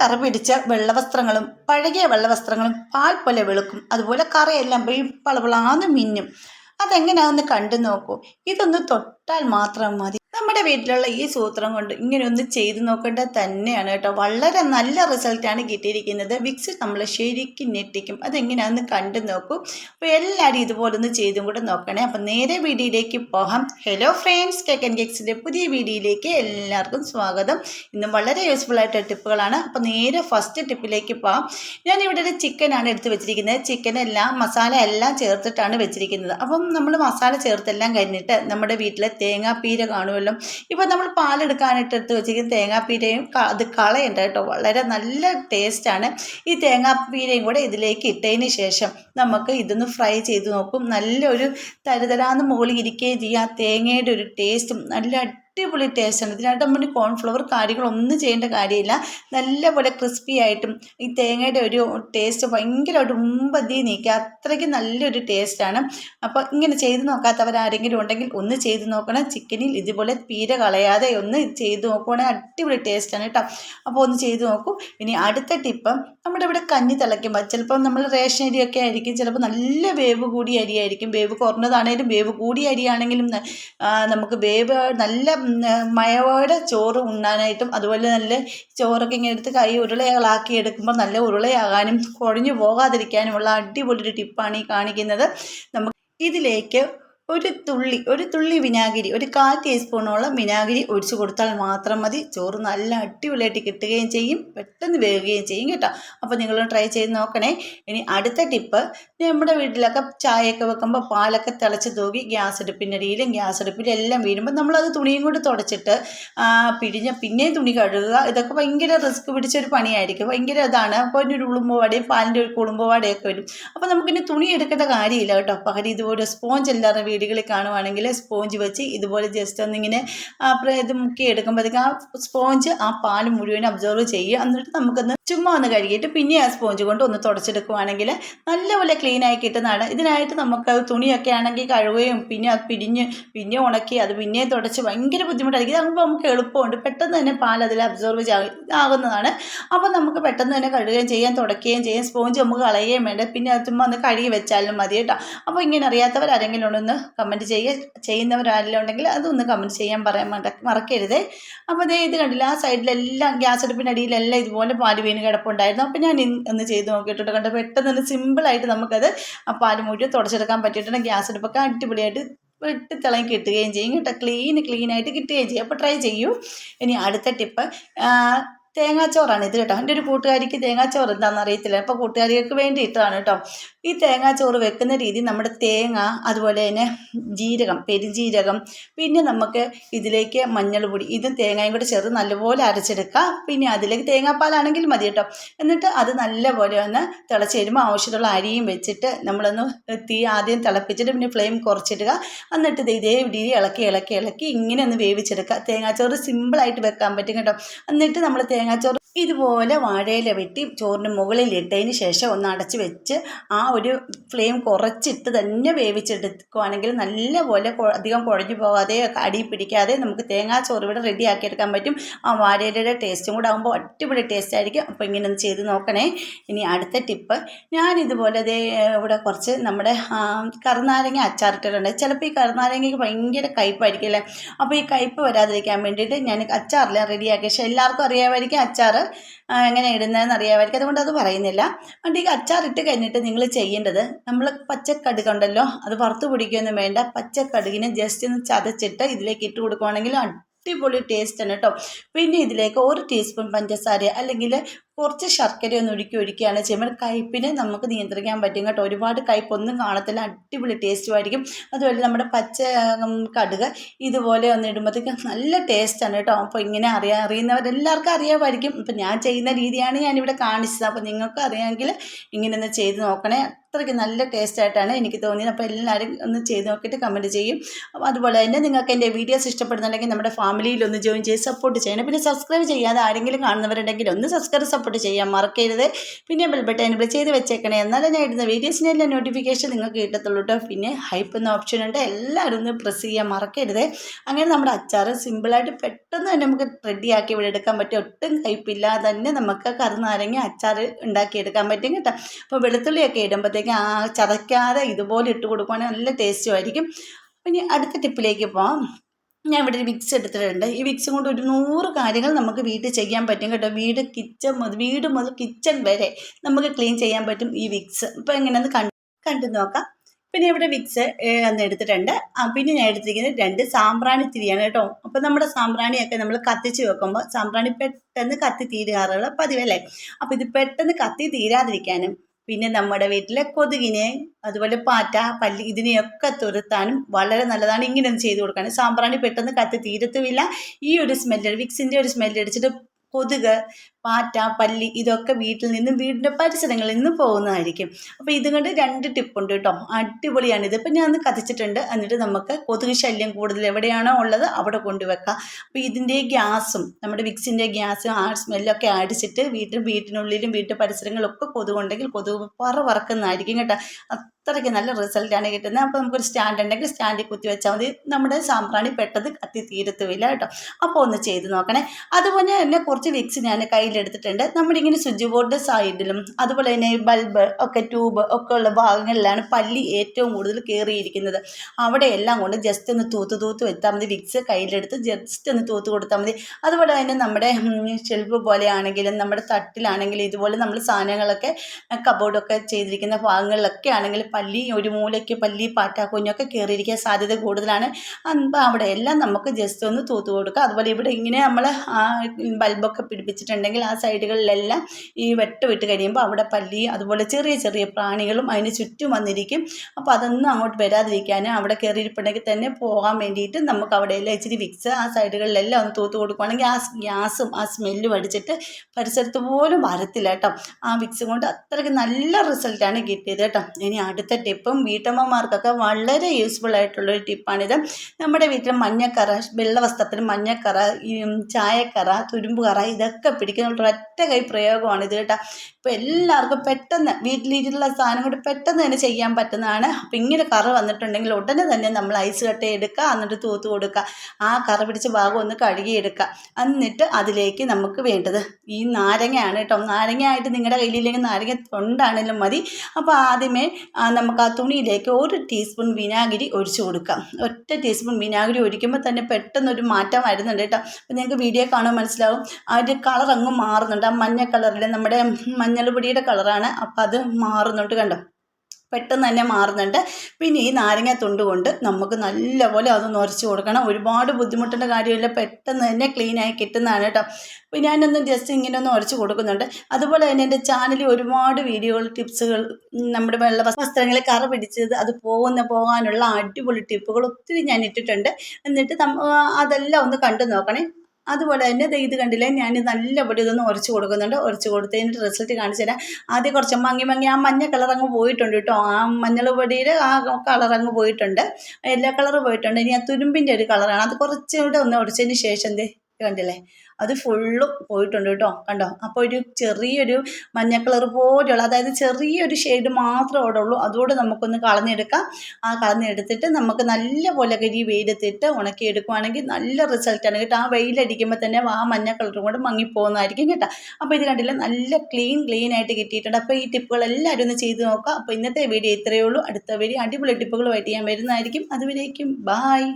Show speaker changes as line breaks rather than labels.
കറ പിടിച്ച വെള്ളവസ്ത്രങ്ങളും പഴകിയ വെള്ളവസ്ത്രങ്ങളും പാൽ പോലെ വെളുക്കും. അതുപോലെ കറയെല്ലാം പളപളാന്ന് മിന്നും. അതെങ്ങനെയാണെന്ന് കണ്ടു നോക്കൂ ഇതൊന്ന് തൊട്ടാൽ മാത്രം മതി. നമ്മുടെ വീട്ടിലുള്ള ഈ സൂത്രം കൊണ്ട് ഇങ്ങനെ ഒന്ന് ചെയ്ത് നോക്കേണ്ടത് തന്നെയാണ് കേട്ടോ. വളരെ നല്ല റിസൾട്ടാണ് കിട്ടിയിരിക്കുന്നത്. വിക്സ് നമ്മൾ ശരിക്കും ഞെട്ടിക്കും. അതെങ്ങനെയാണെന്ന് കണ്ടു നോക്കൂ. അപ്പോൾ എല്ലാവരും ഇതുപോലെ ഒന്ന് ചെയ്തും കൂടെ നോക്കണേ. അപ്പം നേരെ വീഡിയോയിലേക്ക് പോകാം. ഹലോ ഫ്രണ്ട്സ് കേക്ക് ആൻഡ് കേക്സിന്റെ പുതിയ വീഡിയോയിലേക്ക് എല്ലാവർക്കും സ്വാഗതം. ഇന്നും വളരെ യൂസ്ഫുൾ ആയിട്ട് ടിപ്പുകളാണ്. അപ്പോൾ നേരെ ഫസ്റ്റ് ടിപ്പിലേക്ക് പോകാം. ഞാൻ ഇവിടെ ഒരു ചിക്കനാണ് എടുത്ത് വെച്ചിരിക്കുന്നത്. ചിക്കനെല്ലാം മസാല എല്ലാം ചേർത്തിട്ടാണ് വെച്ചിരിക്കുന്നത്. അപ്പം നമ്മൾ മസാല ചേർത്തെല്ലാം കഴിഞ്ഞിട്ട് നമ്മുടെ വീട്ടിലെ തേങ്ങാപ്പീര കാണുമല്ലോ. ഇപ്പം നമ്മൾ പാലെടുക്കാനായിട്ട് എടുത്ത് വെച്ചിരിക്കുന്ന തേങ്ങാപ്പീരയും അത് കളയണ്ട കേട്ടോ. വളരെ നല്ല ടേസ്റ്റാണ് ഈ തേങ്ങാപ്പീരയും കൂടെ ഇതിലേക്ക് ഇട്ടതിന് ശേഷം നമുക്ക് ഇതൊന്ന് ഫ്രൈ ചെയ്ത് നോക്കും. നല്ലൊരു തരുതരാന്ന് മുകളിൽ ഇരിക്കുകയും ചെയ്യും. ആ തേങ്ങയുടെ ഒരു ടേസ്റ്റും നല്ല അടിപൊളി ടേസ്റ്റാണ് ഇതിനായിട്ട് നമ്മൾ കോൺഫ്ലവർ കാര്യങ്ങളൊന്നും ചെയ്യേണ്ട കാര്യമില്ല. നല്ലപോലെ ക്രിസ്പി ആയിട്ടും ഈ തേങ്ങയുടെ ഒരു ടേസ്റ്റ് ഭയങ്കരമായിട്ട് മുമ്പതി നീക്കുക അത്രയ്ക്ക് നല്ലൊരു ടേസ്റ്റാണ് അപ്പോൾ ഇങ്ങനെ ചെയ്ത് നോക്കാത്തവർ ആരെങ്കിലും ഉണ്ടെങ്കിൽ ഒന്ന് ചെയ്ത് നോക്കണം. ചിക്കനിൽ ഇതുപോലെ പീര കളയാതെ ഒന്ന് ചെയ്ത് നോക്കുവാണെങ്കിൽ അടിപൊളി ടേസ്റ്റാണ് കേട്ടോ. അപ്പോൾ ഒന്ന് ചെയ്ത് നോക്കൂ. ഇനി അടുത്ത ടിപ്പ് നമ്മുടെ ഇവിടെ കഞ്ഞി തിളയ്ക്കുമ്പോൾ ചിലപ്പോൾ നമ്മൾ റേഷൻ അരിയൊക്കെ ആയിരിക്കും. ചിലപ്പോൾ നല്ല വേവ് കൂടിയ അരിയായിരിക്കും വേവ് കുറഞ്ഞതാണേലും വേവ് കൂടിയ അരിയാണെങ്കിലും നമുക്ക് വേവ് നല്ല മയവോടെ ചോറ് ഉണ്ണാനായിട്ടും അതുപോലെ നല്ല ചോറൊക്കെ ഇങ്ങനെ എടുത്ത് കൈ ഉരുളകളാക്കി എടുക്കുമ്പോൾ നല്ല ഉരുളയാകാനും കുഴഞ്ഞു പോകാതിരിക്കാനുമുള്ള അടിപൊളി ഒരു ടിപ്പാണ് ഈ കാണിക്കുന്നത്. നമുക്ക് ഇതിലേക്ക് ഒരു തുള്ളി ഒരു തുള്ളി വിനാഗിരി ഒരു കാൽ ടീസ്പൂണോളം വിനാഗിരി ഒഴിച്ചു കൊടുത്താൽ മാത്രം മതി. ചോറ് നല്ല അടിപൊളിയായിട്ട് കിട്ടുകയും ചെയ്യും പെട്ടെന്ന് വേകുകയും ചെയ്യും കേട്ടോ. അപ്പോൾ നിങ്ങൾ ട്രൈ ചെയ്ത് നോക്കണേ. ഇനി അടുത്ത ടിപ്പ് നമ്മുടെ വീട്ടിലൊക്കെ ചായയൊക്കെ വെക്കുമ്പോൾ പാലൊക്കെ തിളച്ച് തൂകി ഗ്യാസ് അടുപ്പിനടിയിലും ഗ്യാസ് അടുപ്പിലും എല്ലാം വീഴുമ്പോൾ നമ്മളത് തുണിയും കൊണ്ട് തുടച്ചിട്ട് പിഴിഞ്ഞ് പിന്നെയും തുണി കഴുകുക. ഇതൊക്കെ ഭയങ്കര റിസ്ക് പിടിച്ചൊരു പണിയായിരിക്കും. ഭയങ്കര ഇതാണ്. അപ്പോൾ അതിന്റെ ഒരു ഉളുമ്പുവാടയും പാലിന്റെ ഒരു കുളുമ്പുവാടയൊക്കെ വരും. അപ്പോൾ നമുക്കിനി തുണി എടുക്കേണ്ട കാര്യമില്ല കേട്ടോ. പകരം ഇതുപോലെ സ്പോഞ്ച് എല്ലാവരുടെ വീടുകളിൽ കാണുവാണെങ്കിൽ സ്പോഞ്ച് വെച്ച് ഇതുപോലെ ജസ്റ്റ് ഒന്നിങ്ങനെ ഇത് മുക്കി എടുക്കുമ്പോഴത്തേക്ക് ആ സ്പോഞ്ച് ആ പാൽ മുഴുവൻ അബ്സോർവ് ചെയ്യുക. എന്നിട്ട് നമുക്കൊന്ന് ചുമ്മാ ഒന്ന് കഴുകിയിട്ട് പിന്നെ ആ സ്പോഞ്ച് കൊണ്ട് ഒന്ന് തുടച്ചെടുക്കുവാണെങ്കിൽ നല്ലപോലെ ക്ലീൻ ആയി കിട്ടുന്നതാണ്. ഇതിനായിട്ട് നമുക്ക് തുണിയൊക്കെ ആണെങ്കിൽ കഴുകുകയും പിന്നെ അത് പിരിഞ്ഞ് പിന്നെ ഉണക്കി അത് പിന്നെ തുടച്ച് ഭയങ്കര ബുദ്ധിമുട്ടായിരിക്കും. ഇതാകുമ്പോൾ നമുക്ക് എളുപ്പമുണ്ട്. പെട്ടെന്ന് തന്നെ പാൽ അതിൽ അബ്സോർവ് ആകുന്നതാണ്. അപ്പോൾ നമുക്ക് പെട്ടെന്ന് തന്നെ കഴുകുകയും ചെയ്യാൻ തുടക്കുകയും ചെയ്യാം. സ്പോഞ്ച് നമുക്ക് കളയുകയും വേണ്ട. പിന്നെ അത് ചുമ്മാ ഒന്ന് കഴുകി വെച്ചാലും മതി കേട്ടോ. അപ്പോൾ ഇങ്ങനെ അറിയാത്തവർ അറിയാത്തവരാരെങ്കിലും ഉണ്ടെന്ന് കമന്റ് ചെയ്യുക. ചെയ്യുന്നവരാരെങ്കിലും ഉണ്ടെങ്കിൽ അതൊന്ന് കമന്റ് ചെയ്യാൻ പറയാൻ മറക്കരുത്. അപ്പോൾ ദേ ഇത് കണ്ടില്ല ആ സൈഡിലെല്ലാം ഗ്യാസ് അടുപ്പിന്റെ അടിയിലെല്ലാം ഇതുപോലെ പാൽ വീണ് കിടപ്പുണ്ടായിരുന്നു. അപ്പോൾ ഞാൻ ഒന്ന് ചെയ്ത് നോക്കിയിട്ടുണ്ട്. കണ്ടോ പെട്ടെന്ന് തന്നെ സിമ്പിളായിട്ട് നമുക്കത് ആ പാൽ മുഴുവൻ തുടച്ചെടുക്കാൻ പറ്റിയിട്ടുണ്ട്. ഗ്യാസ് അടുപ്പൊക്കെ അടിപൊളിയായിട്ട് വെട്ടി തിളങ്ങി കിട്ടുകയും ചെയ്യും കേട്ടോ. ക്ലീൻ ക്ലീനായിട്ട് കിട്ടുകയും ചെയ്യും. അപ്പോൾ ട്രൈ ചെയ്യൂ. ഇനി അടുത്ത ടിപ്പ് തേങ്ങാച്ചോറാണ് ഇത് കേട്ടോ. എന്റെ ഒരു കൂട്ടുകാരിക്ക് തേങ്ങാച്ചോറ് എന്താണെന്ന് അറിയത്തില്ല. അപ്പോൾ കൂട്ടുകാരികൾക്ക് വേണ്ടിയിട്ടാണ് കേട്ടോ. ഈ തേങ്ങാച്ചോറ് വെക്കുന്ന രീതി നമ്മുടെ തേങ്ങ അതുപോലെ തന്നെ ജീരകം പെരുംജീരകം പിന്നെ നമുക്ക് ഇതിലേക്ക് മഞ്ഞൾ പൊടി ഇതും തേങ്ങയും കൂടെ ചേർത്ത് നല്ലപോലെ അരച്ചെടുക്കുക പിന്നെ അതിലേക്ക് തേങ്ങാപ്പാലാണെങ്കിൽ മതി കേട്ടോ. എന്നിട്ട് അത് നല്ലപോലെ ഒന്ന് തിളച്ച് വരുമ്പോൾ ആവശ്യമുള്ള അരിയും വെച്ചിട്ട് നമ്മളൊന്ന് തീ ആദ്യം തിളപ്പിച്ചിട്ട് പിന്നെ ഫ്ലെയിം കുറച്ചിടുക. എന്നിട്ട് ഇത് ഇതേ രീതി ഇളക്കി ഇളക്കി ഇളക്കി ഇങ്ങനെ ഒന്ന് വേവിച്ചെടുക്കുക. തേങ്ങാച്ചോറ് സിമ്പിളായിട്ട് വെക്കാൻ പറ്റും കേട്ടോ. എന്നിട്ട് നമ്മൾ തേങ്ങാച്ചോറ് ഇതുപോലെ വാഴയില വെട്ടി ചോറിന് മുകളിൽ ഇട്ടതിന് ശേഷം ഒന്ന് അടച്ച് വെച്ച് ആ ഒരു ഫ്ലെയിം കുറച്ചിട്ട് തന്നെ വേവിച്ചെടുക്കുകയാണെങ്കിൽ നല്ലപോലെ പോലെ അധികം കുഴഞ്ഞു പോകാതെ അടി പിടിക്കാതെ നമുക്ക് തേങ്ങാ തേങ്ങാച്ചോറ് ഇവിടെ റെഡിയാക്കിയെടുക്കാൻ പറ്റും. ആ വാഴയിലയുടെ ടേസ്റ്റും കൂടെ ആകുമ്പോൾ അടിപൊളി ടേസ്റ്റ് ആയിരിക്കും. അപ്പോൾ ഇങ്ങനെ ഒന്ന് ചെയ്ത് നോക്കണേ. ഇനി അടുത്ത ടിപ്പ് ഞാൻ ഇതുപോലെ ദേ ഇവിടെ കുറച്ച് നമ്മുടെ കറുനാരങ്ങ അച്ചാറിട്ടിട്ടുണ്ട്. ചിലപ്പോൾ ഈ കറുനാരങ്ങയ്ക്ക് ഭയങ്കര കയ്പ്പായിരിക്കും അല്ലേ? അപ്പോൾ ഈ കയ്പ്പ് വരാതിരിക്കാൻ വേണ്ടിയിട്ട് ഞാൻ അച്ചാറിലാണ് റെഡിയാക്കി പക്ഷേ എല്ലാവർക്കും അറിയാമായിരിക്കും അച്ചാർ എങ്ങനെ ഇടുന്നതെന്ന് അറിയാമായിരിക്കും. അതുകൊണ്ട് അത് പറയുന്നില്ല. വണ്ടിക്ക് അച്ചാർ ഇട്ട് കഴിഞ്ഞിട്ട് നിങ്ങൾ ചെയ്യേണ്ടത് നമ്മൾ പച്ചക്കടുകുണ്ടല്ലോ അത് വറുത്ത് പിടിക്കുകയൊന്നും വേണ്ട. പച്ചക്കടുകിനെ ജസ്റ്റ് ഒന്ന് ചതച്ചിട്ട് ഇതിലേക്ക് ഇട്ട് കൊടുക്കുകയാണെങ്കിൽ അടിപൊളി ടേസ്റ്റ് ആണ് കേട്ടോ. പിന്നെ ഇതിലേക്ക് ഒരു ടീസ്പൂൺ പഞ്ചസാര അല്ലെങ്കിൽ കുറച്ച് ശർക്കര ഒന്ന് ഒഴുക്കി ഒഴിക്കുകയാണ് ചെയ്യുമ്പോൾ കയ്പ്പിനെ നമുക്ക് നിയന്ത്രിക്കാൻ പറ്റും. കേട്ടോ ഒരുപാട് കയ്പൊന്നും കാണത്തില്ല. അടിപൊളി ടേസ്റ്റും ആയിരിക്കും. അതുപോലെ നമ്മുടെ പച്ച കടുക് ഇതുപോലെ ഒന്ന് ഇടുമ്പോഴത്തേക്കും നല്ല ടേസ്റ്റാണ് കേട്ടോ. അപ്പോൾ ഇങ്ങനെ അറിയാൻ അറിയുന്നവരെല്ലാവർക്കും അറിയാമായിരിക്കും. ഇപ്പം ഞാൻ ചെയ്യുന്ന രീതിയാണ് ഞാനിവിടെ കാണിച്ചത്. അപ്പോൾ നിങ്ങൾക്ക് അറിയാമെങ്കിൽ ഇങ്ങനെ ഒന്ന് ചെയ്ത് നോക്കണേ. അത്രയ്ക്ക് നല്ല ടേസ്റ്റ് ആയിട്ടാണ് എനിക്ക് തോന്നിയത്. അപ്പോൾ എല്ലാവരും ഒന്ന് ചെയ്ത് നോക്കിയിട്ട് കമന്റ് ചെയ്യും. അതുപോലെ തന്നെ നിങ്ങൾക്ക് എന്റെ വീഡിയോസ് ഇഷ്ടപ്പെടുന്നുണ്ടെങ്കിൽ നമ്മുടെ ഫാമിലിയിൽ ഒന്ന് ജോയിൻ ചെയ്ത് സപ്പോർട്ട് ചെയ്യണം. പിന്നെ സബ്സ്ക്രൈബ് ചെയ്യാതെ ആരെങ്കിലും കാണുന്നവരുണ്ടെങ്കിൽ ഒന്ന് സബ്സ്ക്രൈബ് സപ്പോർട്ട് സപ്പോർട്ട് ചെയ്യാൻ മറക്കരുത്. പിന്നെ ബെൽബട്ടൺ എനബിൾ ചെയ്ത് വെച്ചേക്കണേ. എന്നാലും ഞാൻ ഇടുന്ന വീഡിയോസിന്റെ എല്ലാം നോട്ടിഫിക്കേഷൻ നിങ്ങൾക്ക് കിട്ടത്തുള്ളൂ കേട്ടോ പിന്നെ ഹൈപ്പ് എന്ന ഓപ്ഷൻ ഉണ്ട്. എല്ലാവരും ഒന്ന് പ്രസ് ചെയ്യാൻ മറക്കരുത്. അങ്ങനെ നമ്മുടെ അച്ചാർ സിമ്പിളായിട്ട് പെട്ടെന്ന് തന്നെ നമുക്ക് റെഡിയാക്കി ഇവിടെ എടുക്കാൻ പറ്റും. ഒട്ടും കയ്പില്ലാതെ തന്നെ നമുക്ക് കറുനാരങ്ങ അച്ചാർ ഉണ്ടാക്കിയെടുക്കാൻ പറ്റും കേട്ടോ. അപ്പോൾ വെളുത്തുള്ളിയൊക്കെ ഇടുമ്പോഴത്തേക്കും ആ ചതയ്ക്കാതെ ഇതുപോലെ ഇട്ട് കൊടുക്കുവാണെങ്കിൽ നല്ല ടേസ്റ്റും ആയിരിക്കും. ഇനി അടുത്ത ടിപ്പിലേക്ക് പോകാം ഞാൻ ഇവിടെ ഒരു വിക്സ് എടുത്തിട്ടുണ്ട്. ഈ വിക്സ് കൊണ്ട് ഒരു നൂറ് കാര്യങ്ങൾ നമുക്ക് വീട്ടിൽ ചെയ്യാൻ പറ്റും കേട്ടോ. വീട് കിച്ചൺ മുതൽ വീട് മുതൽ കിച്ചൺ വരെ നമുക്ക് ക്ലീൻ ചെയ്യാൻ പറ്റും ഈ വിക്സ് ഇപ്പോൾ എങ്ങനെയെന്ന് കണ്ട് കണ്ടു നോക്കാം. പിന്നെ ഇവിടെ വിക്സ് അന്ന് എടുത്തിട്ടുണ്ട്. പിന്നെ ഞാൻ എടുത്തിരിക്കുന്നത് രണ്ട് സാമ്പ്രാണി തിരിയാണ് കേട്ടോ. അപ്പോൾ നമ്മുടെ സാമ്പ്രാണിയൊക്കെ നമ്മൾ കത്തിച്ച് വെക്കുമ്പോൾ സാമ്പ്രാണി പെട്ടെന്ന് കത്തി തീരാറുള്ള പതിവല്ലേ? അപ്പോൾ ഇത് പെട്ടെന്ന് കത്തി തീരാതിരിക്കാനും പിന്നെ നമ്മുടെ വീട്ടിലെ കൊതുകിനെ അതുപോലെ പാറ്റ പല്ലി ഇതിനെയൊക്കെ തുരത്താനും വളരെ നല്ലതാണ് ഇങ്ങനെ ചെയ്ത് കൊടുക്കാനും. സാമ്പ്രാണി പെട്ടെന്ന് കത്തി തീരത്തുമില്ല. ഈ ഒരു സ്മെല്ല് വിക്സിന്റെ ഒരു സ്മെല്ല് അടിച്ചിട്ട് കൊതുക് പാറ്റ പല്ലി ഇതൊക്കെ വീട്ടിൽ നിന്നും വീടിന്റെ പരിസരങ്ങളിൽ നിന്നും പോകുന്നതായിരിക്കും. അപ്പോൾ ഇതുകൊണ്ട് രണ്ട് ടിപ്പുണ്ട് കേട്ടോ. അടിപൊളിയാണ് ഇത്. ഇപ്പം ഞാൻ കത്തിച്ചിട്ടുണ്ട്. എന്നിട്ട് നമുക്ക് കൊതുക് ശല്യം കൂടുതൽ എവിടെയാണോ ഉള്ളത് അവിടെ കൊണ്ടുവെക്കാം. അപ്പോൾ ഇതിന്റെ ഗ്യാസും നമ്മുടെ വിക്സിന്റെ ഗ്യാസും ആ സ്മെല്ലൊക്കെ അടിച്ചിട്ട് വീട്ടിൽ വീട്ടിനുള്ളിലും വീട്ടു പരിസരങ്ങളൊക്കെ കൊതുകുണ്ടെങ്കിൽ കൊതുക് പറ വറക്കുന്നതായിരിക്കും കേട്ടോ. അത്രയ്ക്ക് നല്ല റിസൾട്ടാണ് കിട്ടുന്നത്. അപ്പോൾ നമുക്കൊരു സ്റ്റാൻഡ് ഉണ്ടെങ്കിൽ സ്റ്റാൻഡിൽ കുത്തി വെച്ചാൽ മതി. നമ്മുടെ സാമ്പ്രാണി പെട്ടെന്ന് കത്തി തീരത്തുമില്ല കേട്ടോ. അപ്പോൾ ഒന്ന് ചെയ്ത് നോക്കണേ. അതുപോലെ തന്നെ കുറച്ച് വിക്സ് ഞാൻ കയ്യിലെടുത്തിട്ടുണ്ട് ഇങ്ങനെ സ്വിച്ച് ബോർഡ് സൈഡിലും അതുപോലെ തന്നെ ബൾബ് ഒക്കെ ട്യൂബ് ഒക്കെ ഉള്ള ഭാഗങ്ങളിലാണ് പല്ലി ഏറ്റവും കൂടുതൽ കയറിയിരിക്കുന്നത്. അവിടെ എല്ലാം കൊണ്ട് ജസ്റ്റ് ഒന്ന് തൂത്ത് തൂത്ത് വെച്ചാൽ മതി. വിക്സ് കയ്യിലെടുത്ത് ജസ്റ്റ് ഒന്ന് തൂത്ത് കൊടുത്താൽ മതി. അതുപോലെ തന്നെ നമ്മുടെ ഷെൽഫ് പോലെയാണെങ്കിലും നമ്മുടെ തട്ടിലാണെങ്കിലും ഇതുപോലെ നമ്മൾ സാധനങ്ങളൊക്കെ കബോർഡൊക്കെ ചെയ്തിരിക്കുന്ന ഭാഗങ്ങളിലൊക്കെ ആണെങ്കിൽ പല്ലി ഒരു മൂലയ്ക്ക് പല്ലി പാറ്റ കുഞ്ഞൊക്കെ കയറിയിരിക്കാൻ സാധ്യത കൂടുതലാണ്. അവിടെ എല്ലാം നമുക്ക് ജസ്റ്റ് ഒന്ന് തൂത്ത് കൊടുക്കുക അതുപോലെ ഇവിടെ ഇങ്ങനെ നമ്മൾ ബൾബൊക്കെ പിടിപ്പിച്ചിട്ടുണ്ടെങ്കിൽ ആ സൈഡുകളിലെല്ലാം ഈ വെട്ട് വിട്ട് കഴിയുമ്പോൾ അവിടെ പല്ലി അതുപോലെ ചെറിയ ചെറിയ പ്രാണികളും അതിന് ചുറ്റും വന്നിരിക്കും. അപ്പോൾ അതൊന്നും അങ്ങോട്ട് വരാതിരിക്കാനും അവിടെ കയറിയിരിപ്പുണ്ടെങ്കിൽ തന്നെ പോകാൻ വേണ്ടിയിട്ട് നമുക്ക് അവിടെയെല്ലാം ഇച്ചിരി വിക്സ് ആ സൈഡുകളിലെല്ലാം ഒന്ന് തൂത്ത് കൊടുക്കുകയാണെങ്കിൽ ആ ഗ്യാസും ആ സ്മെല്ലും അടിച്ചിട്ട് പരിസരത്ത് പോലും വരത്തില്ല കേട്ടോ. ആ വിക്സ് കൊണ്ട് അത്രയ്ക്ക് നല്ല റിസൾട്ടാണ് കിട്ടിയത് കേട്ടോ. ഇനി അടുത്ത ടിപ്പും വീട്ടമ്മമാർക്കൊക്കെ വളരെ യൂസ്ഫുൾ ആയിട്ടുള്ളൊരു ടിപ്പാണിത്. നമ്മുടെ വീട്ടിൽ മഞ്ഞക്കറ വെള്ള വസ്ത്രത്തിന് മഞ്ഞക്കറ ചായക്കറ തുരുമ്പുകറ ഇതൊക്കെ പിടിക്കുന്ന ഒറ്റ കൈ പ്രയോഗമാണ് ഇത് കേട്ടോ. ഇപ്പോൾ എല്ലാവർക്കും പെട്ടെന്ന് വീട്ടിലിരുള്ള സാധനം കൊണ്ട് പെട്ടെന്ന് തന്നെ ചെയ്യാൻ പറ്റുന്നതാണ്. അപ്പോൾ ഇങ്ങനെ കറ വന്നിട്ടുണ്ടെങ്കിൽ ഉടനെ തന്നെ നമ്മൾ ഐസ് കട്ട എടുക്കുക എന്നിട്ട് തൂത്ത് കൊടുക്കുക. ആ കറ പിടിച്ച ഭാഗം ഒന്ന് കഴുകിയെടുക്കുക എന്നിട്ട് അതിലേക്ക് നമുക്ക് വേണ്ടത് ഈ നാരങ്ങയാണ് കേട്ടോ. നാരങ്ങയായിട്ട് നിങ്ങളുടെ കയ്യിലില്ലെങ്കിൽ നാരങ്ങ തൊണ്ടാണെങ്കിലും മതി. അപ്പോൾ ആദ്യമേ നമുക്ക് ആ തുണിയിലേക്ക് ഒരു ടീസ്പൂൺ വിനാഗിരി ഒഴിച്ചു കൊടുക്കാം ഒറ്റ ടീസ്പൂൺ വിനാഗിരി ഒഴിക്കുമ്പോൾ തന്നെ പെട്ടെന്നൊരു മാറ്റം വരുന്നുണ്ട് കേട്ടോ. അപ്പോൾ നിങ്ങൾക്ക് വീഡിയോ കാണാൻ മനസ്സിലാവും. അതിന്റെ കളർ അങ്ങ് മാറുന്നുണ്ട്. ആ മഞ്ഞ കളറിൽ നമ്മുടെ മഞ്ഞൾ പൊടിയുടെ കളറാണ്. അപ്പോൾ അത് മാറുന്നുണ്ട് കണ്ടോ? പെട്ടെന്ന് തന്നെ മാറുന്നുണ്ട്. പിന്നെ ഈ നാരങ്ങ തൊണ്ട് കൊണ്ട് നമുക്ക് നല്ലപോലെ അത് ഉരച്ച് കൊടുക്കണം. ഒരുപാട് ബുദ്ധിമുട്ടേണ്ട കാര്യമില്ല. പെട്ടെന്ന് തന്നെ ക്ലീനായി കിട്ടുന്നതാണ് കേട്ടോ. അപ്പോൾ ഞാനൊന്ന് ജസ്റ്റ് ഇങ്ങനെ ഒന്ന് ഉരച്ച് കൊടുക്കുന്നുണ്ട്. അതുപോലെ തന്നെ എന്റെ ചാനലിൽ ഒരുപാട് വീഡിയോകൾ ടിപ്സുകൾ നമ്മുടെ വെള്ള വസ്ത്രങ്ങളിൽ കറ പിടിച്ചത് അത് പോകുന്ന പോകാനുള്ള അടിപൊളി ടിപ്പുകൾ ഒത്തിരി ഞാൻ ഇട്ടിട്ടുണ്ട്. എന്നിട്ട് അതെല്ലാം ഒന്ന് കണ്ടു നോക്കണേ. അതുപോലെ തന്നെ ഇത് കണ്ടില്ലേ? ഞാൻ നല്ലപടി ഇതൊന്ന് ഉരച്ച് കൊടുക്കുന്നുണ്ട്. ഉരച്ച് കൊടുത്തതിന്റെ റിസൾട്ട് കാണിച്ചു തരാം. ആദ്യം കുറച്ച് മങ്ങി മങ്ങി ആ മഞ്ഞ കളർ അങ്ങ് പോയിട്ടുണ്ട് കേട്ടോ. ആ മഞ്ഞൾ പൊടിയിൽ ആ കളർ അങ്ങ് പോയിട്ടുണ്ട്. എല്ലാ കളറും പോയിട്ടുണ്ട്. ഇനി ആ തുരുമ്പിന്റെ ഒരു കളറാണ് അത് കുറച്ചുകൂടെ ഒന്ന് ഉടച്ചതിന് ശേഷം എന്തേ കണ്ടില്ലേ? അത് ഫുള്ളും പോയിട്ടുണ്ട് കേട്ടോ. കണ്ടോ? അപ്പോൾ ഒരു ചെറിയൊരു മഞ്ഞ കളർ പോലെയുള്ള അതായത് ചെറിയൊരു ഷെയ്ഡ് മാത്രമേ അവിടെ ഉള്ളൂ. അതുകൂടെ നമുക്കൊന്ന് കളഞ്ഞെടുക്കാം. ആ കളഞ്ഞെടുത്തിട്ട് നമുക്ക് നല്ല പോലെ കരി വെയിലത്തിട്ട് ഉണക്കിയെടുക്കുവാണെങ്കിൽ നല്ല റിസൾട്ടാണ് കേട്ടോ. ആ വെയിലടിക്കുമ്പോൾ തന്നെ ആ മഞ്ഞ കളറും കൂടെ മങ്ങിപ്പോകുന്നതായിരിക്കും കേട്ടോ. അപ്പോൾ ഇത് കണ്ടില്ല? നല്ല ക്ലീൻ ക്ലീൻ ആയിട്ട് കിട്ടിയിട്ടുണ്ട്. അപ്പോൾ ഈ ടിപ്പുകൾ എല്ലാവരും ഒന്ന് ചെയ്ത് നോക്കാം അപ്പോൾ ഇന്നത്തെ വീഡിയോ ഇത്രയേ ഉള്ളൂ. അടുത്ത വീഡിയോ അടിപൊളി ടിപ്പുകളുമായിട്ട് ഞാൻ വരുന്നതായിരിക്കും. അതുവരേക്കും ബായ്